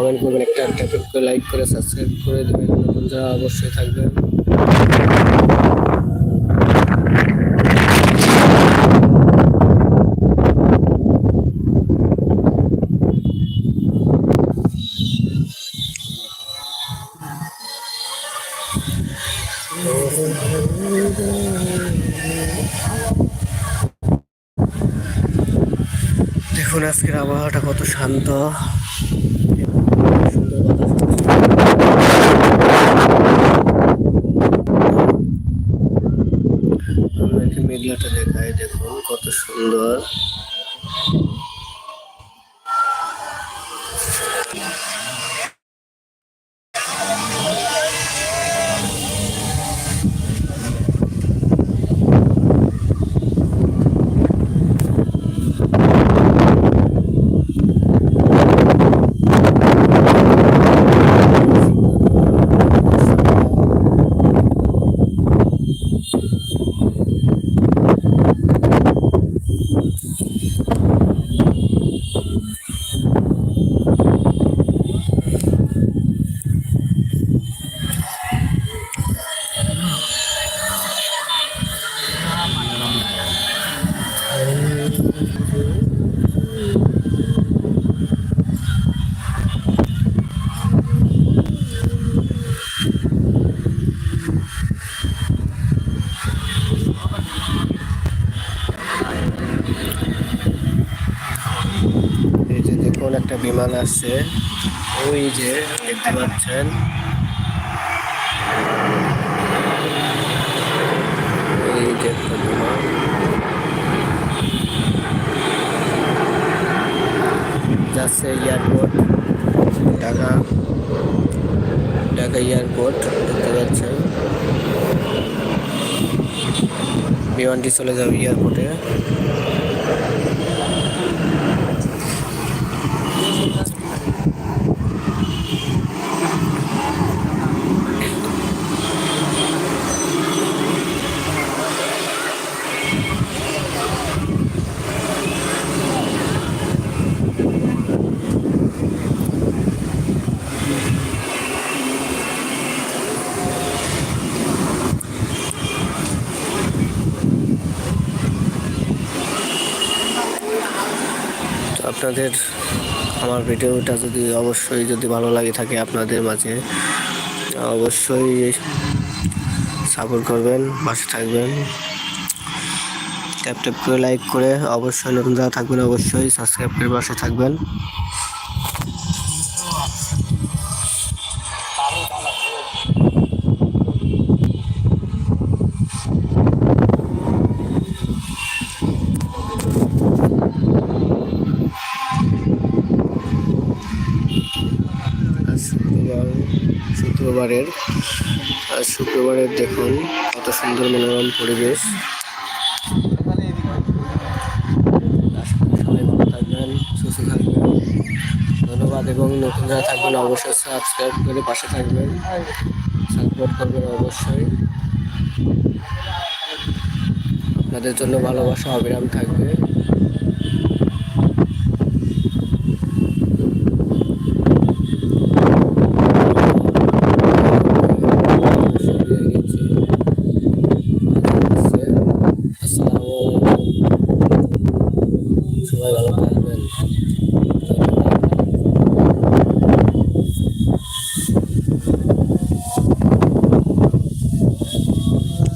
Comment করবেন, একটা একটা করে লাইক করে সাবস্ক্রাইব করে দেবেন, নতুন যারা অবশ্যই থাকবেন। দেখুন আজকের আবহাওয়াটা কত শান্ত সুন্দর বাতাস আপনাকে দেখায় দেখুন কত সুন্দর এই যে দেখুন একটা বিমান আসছে ওই যে দেখতে পাচ্ছেন। যাচ্ছে এয়ারপোর্ট, ঢাকা। ঢাকা এয়ারপোর্ট, দেখতে পাচ্ছেন। বিমানটি চলে যাবে এয়ারপোর্টে। আপনাদের আমার ভিডিওটা যদি অবশ্যই যদি ভালো লাগে থাকে আপনাদের মাঝে, অবশ্যই সাপোর্ট করবেন, পাশে থাকবেন। ট্যাপ ট্যাপ করে লাইক করে অবশ্যই যারা থাকবেন অবশ্যই সাবস্ক্রাইব করে পাশে থাকবেন। শুক্রবারের, আর শুক্রবারের দেখুন কত সুন্দর মনোরম পরিবেশ। থাকবেন, সুস্থ থাকবেন। ধন্যবাদ এবং নতুন যারা থাকবেন, অবশ্যই সাবস্ক্রাইব করে পাশে থাকবেন। সাপোর্ট করবেন অবশ্যই। আপনাদের জন্য ভালোবাসা, অবিরাম থাকবে।